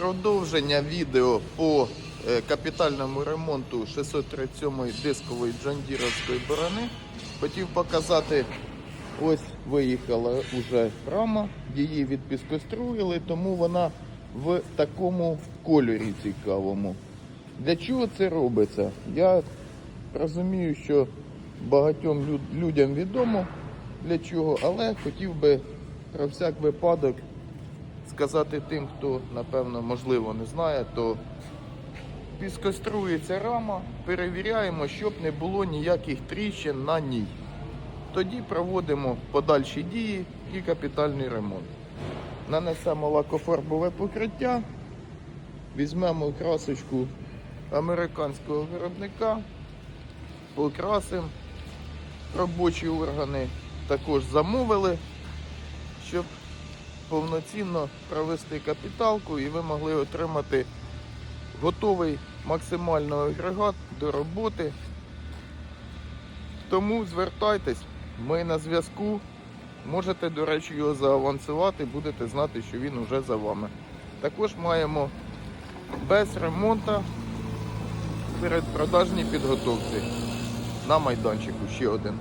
продовження відео по е, капітальному ремонту 637-ї дискової джандіровської борони. Хотів показати, ось виїхала уже рама, її відпіскоструїли, тому вона в такому кольорі цікавому. Для чого це робиться? Я розумію, що багатьом люд- людям відомо для чого, але хотів би про всяк випадок сказати тим, хто напевно можливо не знає, то піскострується рама, перевіряємо, щоб не було ніяких тріщин на ній. Тоді проводимо подальші дії і капітальний ремонт. Нанесемо лакофарбове покриття, візьмемо красочку американського виробника, покрасимо. Робочі органи також замовили, щоб повноцінно провести капіталку і ви могли отримати готовий максимально агрегат до роботи. Тому звертайтесь, ми на зв'язку. Можете, до речі, його заавансувати, будете знати, що він уже за вами. Також маємо без ремонту передпродажні підготовки на майданчику ще один.